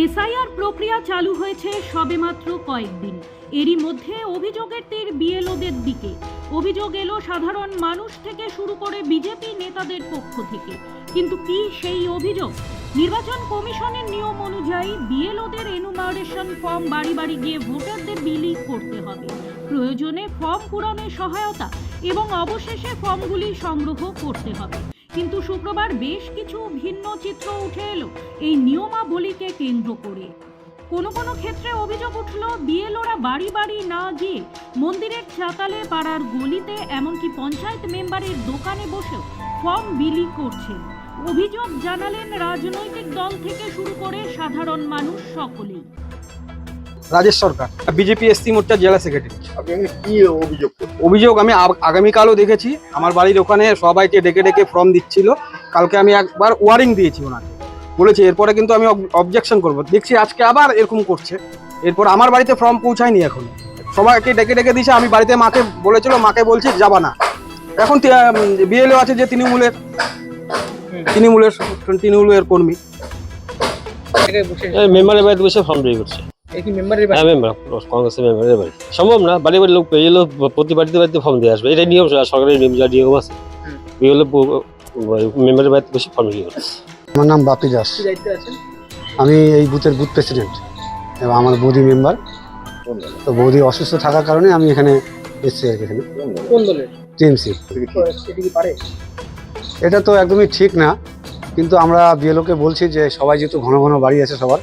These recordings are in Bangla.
এসআইআর প্রক্রিয়া চালু হয়েছে সবেমাত্র কয়েকদিন। এরই মধ্যে অভিযোগের তীর বিএলওদের দিকে। অভিযোগ এলো সাধারণ মানুষ থেকে শুরু করে বিজেপি নেতাদের পক্ষ থেকে। কিন্তু কি সেই অভিযোগ? নির্বাচন কমিশনের নিয়ম অনুযায়ী বিএলওদের এনুমারেশন ফর্ম বাড়ি বাড়ি গিয়ে ভোটারদের বিলি করতে হবে। প্রয়োজনে ফর্ম পূরণে সহায়তা এবং অবশেষে ফর্মগুলি সংগ্রহ করতে হবে। কিন্তু শুক্রবার বেশ কিছু ভিন্ন চিত্র উঠে এলো। এই নিয়মাবলীকে কেন্দ্র করে। কোনো কোনো ক্ষেত্রে অভিযোগ উঠল, বিএলওরা বাড়ি বাড়ি না গিয়ে মন্দিরের চাতালে পাড়ার গলিতে এমনকি পঞ্চায়েত মেম্বারের দোকানে বসেও ফর্ম বিলি করছেন। অভিযোগ জানালেন রাজনৈতিক দল থেকে শুরু করে সাধারণ মানুষ সকলেই। রাজেশ সরকার বিজেপি এসসি মোর্চার জেলা সেক্রেটারি। আপনি কি অভিযোগ অভিযোগ আমি আগ- আগামীকালও দেখেছি। আমার বাড়ির ওখানে সবাইকে ডেকে ডেকে ফর্ম দিচ্ছিল। কালকে আমি একবার ওয়ারিং দিয়েছি ওনাকে। বলেছি এরপরে কিন্তু আমি অবজেকশন করব। দেখছি আজকে আবার এরকম করছে। এরপর আমার বাড়িতে ফর্ম পৌঁছায়নি এখন। সবাইকে ডেকে ডেকে দিয়েছে আমি বাড়িতে মাকে বলেছিল মাকে বলছি যাবা না। এখন বিএলও আছে যে তৃণমূলের। তৃণমূলের তৃণমূলের কর্মী। এই মেম্বারের বাড়িতে বসে ফর্ম রেডি করছে। কংগ্রেসের মেম্বারের বাড়ি? সম্ভব না বাড়ি বাড়ি লোক পেয়ে এলো প্রতি বাড়িতে বাড়িতে ফর্ম দিয়ে আসবে। এটাই নিয়ম সরকারের নিয়ম যা নিয়ম আছে। এই মেম্বারের বাড়িতে বসে ফর্ম করছে আমার নাম বাপি দাস। আমি এই বুথের বুথ প্রেসিডেন্ট এবং আমার বৌদি মেম্বার তো বৌদি অসুস্থ থাকার কারণে আমি এখানে এসেছি আর কি এখানে। টিএমসি এটা কি এটা কি পারে? এটা তো একদমই ঠিক না। কিন্তু আমরা বিএলওকে বলছি যে সবাই যেহেতু ঘন ঘন বাড়ি আছে সবার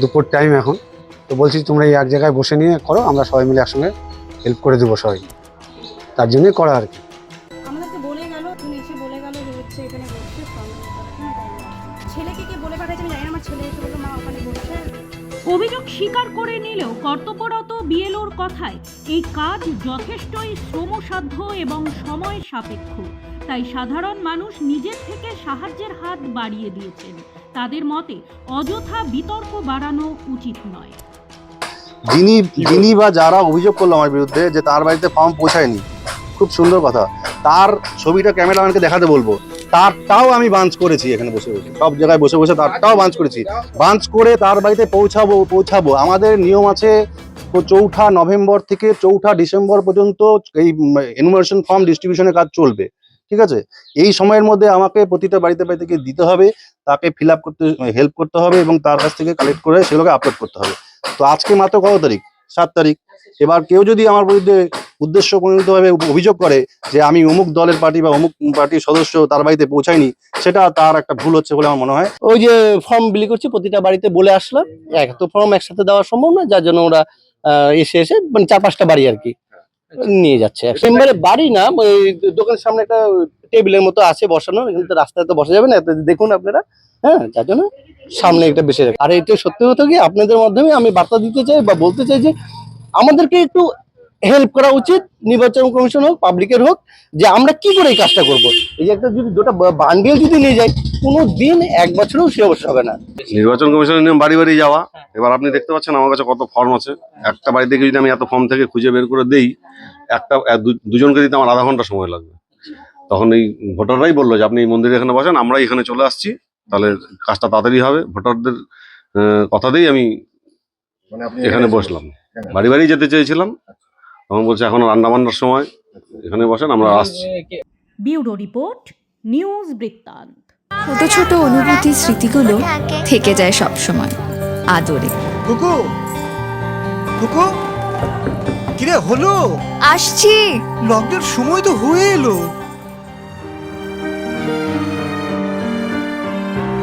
দুপুর টাইম এখন। তো বলছি তোমরা এই এক জায়গায় বসে নিয়ে করো আমরা সবাই মিলে একসঙ্গে হেল্প করে দেবো সবাই। তার জন্যই করা আর কি। অভিযোগ স্বীকার করে নিলেও কর্তব্যরত বিএলওর কথায় এই কাজ যথেষ্টই শ্রমসাধ্য এবং সময় সাপেক্ষ। তাই সাধারণ মানুষ নিজের থেকে সাহায্যের হাত বাড়িয়ে দিয়েছেন। তাদের মতে অযথা বিতর্ক বাড়ানো উচিত নয়। যিনি যিনি বা যারা অভিযোগ করল আমার বিরুদ্ধে যে তার বাড়িতে ফর্ম পৌঁছায়নি, খুব সুন্দর কথা। তার ছবিটা ক্যামেরাম্যানকে দেখাতে বলব। তারটাও আমি বাঞ্চ করেছি এখানে বসে বসে। সব জায়গায় বসে বসে তারটাও বাঞ্চ করেছি। বাঞ্চ করে তার বাড়িতে পৌঁছাবো পৌঁছাবো। আমাদের নিয়ম আছে, চৌঠা নভেম্বর থেকে চৌঠা ডিসেম্বর পর্যন্ত এই এনুমারেশন ফর্ম ডিস্ট্রিবিউশনের কাজ চলবে। ঠিক আছে? এই সময়ের মধ্যে আমাকে প্রতিটা বাড়িতে বাড়িতে গিয়ে দিতে হবে। তাকে ফিল করতে হেল্প করতে হবে এবং তার কাছ থেকে কালেক্ট করে সেগুলোকে আপলোড করতে হবে। তো আজকে মাত্র কত তারিখ? সাত তারিখ। এবার কেউ যদি আমার বিরুদ্ধে উদ্দেশ্য প্রণীতভাবে অভিযোগ করে যে আমি অমুক দলের পার্টি বা অমুক পার্টির সদস্য তার বাড়িতে পৌঁছায়নি সেটা তার একটা ভুল হচ্ছে বলে আমার মনে হয়। ওই যে ফর্ম বিলি করছি প্রতিটা বাড়িতে বলে আসলাম। এক তো ফর্ম একসাথে দেওয়া সম্ভব না যার জন্য ওরা এসে এসে মানে চার পাঁচটা বাড়ি আর কি নিয়ে যাচ্ছে। বাড়ি না ওই দোকানের সামনে একটা টেবিলের মতো আছে বসানো এখানে তো রাস্তায় তো বসা যাবে না এত দেখুন আপনারা। হ্যাঁ যার জন্য সামনে একটা বেশি রাখি। আর এটা সত্যি কথা কি আপনাদের মাধ্যমে আমি বার্তা দিতে চাই বা বলতে চাই যে আমাদেরকে একটু হেল্প করা উচিত নির্বাচন কমিশন হোক পাবলিকের হোক যে আমরা কি করে এই কাজটা করব। এই যে একটা যদি দুটো বান্ডেল যদি নিয়ে যাই কোনো দিন এক বছরেও সে অবশ্য হবে না। নির্বাচন কমিশনের নিয়ম বাড়ি বাড়ি যাওয়া। এবার আপনি দেখতে পাচ্ছেন আমার কাছে কত ফর্ম আছে। একটা বাড়ি থেকে যদি আমি এত ফর্ম থেকে খুঁজে বের করে দেই একটা দুজনকে দিতে আমার আধা ঘণ্টা সময় লাগবে। তখন এই ভোটাররাই বলল যে আপনি এই মন্দিরে এখানে বসেন আমরা এখানে চলে আসছি। তাহলে কাজটা তাড়াতাড়ি হবে। ভোটারদের আহ, কথাতেই আমি মানে এখানে বসলাম। বাড়ি বাড়ি যেতে চেয়েছিলাম। তখন বলছে এখন রান্না বান্নার সময়। এখানে বসেন আমরা আসছি। ব্যুরো রিপোর্ট নিউজ বৃত্তান্ত। ছোট ছোট অনুভূতি স্মৃতিগুলো থেকে যায় সব সময়। আদরে। কুকু! কুকু! কিরে হলো? আসছি। লকডাউন সময় তো হয়ে এলো।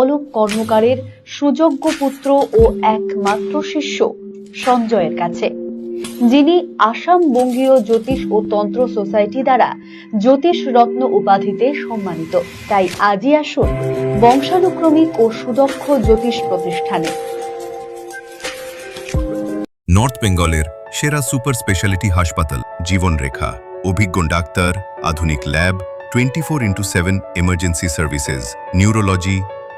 অলোক কর্মকারের সুযোগ্য পুত্র ও একমাত্র শিষ্য সঞ্জয়ের কাছে। যিনি আসাম বঙ্গীয় জ্যোতিষ ও তন্ত্র সোসাইটি দ্বারা জ্যোতিষ রত্ন উপাধিতে সম্মানিত। তাই আজই আসুন বংশানুক্রমিক ও সুদক্ষ জ্যোতিষ প্রতিষ্ঠানে। নর্থ বেঙ্গলের সেরা সুপার স্পেশালিটি হাসপাতাল, জীবনরেখা। অভিজ্ঞ ডাক্তার, আধুনিক lab, twenty four into seven emergency services, neurology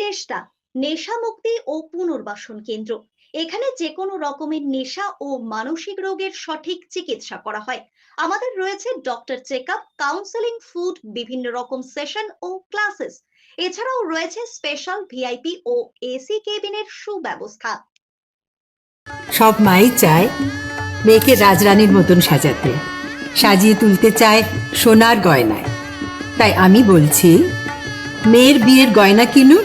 চেষ্টা নেশা মুক্তি ও পুনর্বাসন কেন্দ্র। এখানে যে কোনো রকমের নেশা ও মানসিক রোগের সঠিক চিকিৎসা করা হয়। আমাদের রয়েছে doctor check up counselling food বিভিন্ন রকম সেশন ও ক্লাসেস এছাড়াও রয়েছে স্পেশাল ভিআইপি ও এসি কেবিনের সুব্যবস্থা। সব মাই চায় মেয়েকে রাজরানীর মতন সাজাতে। সাজিয়ে তুলতে চায় সোনার গয়নায়। তাই আমি বলছি, মেয়ের বিয়ের গয়না কিনুন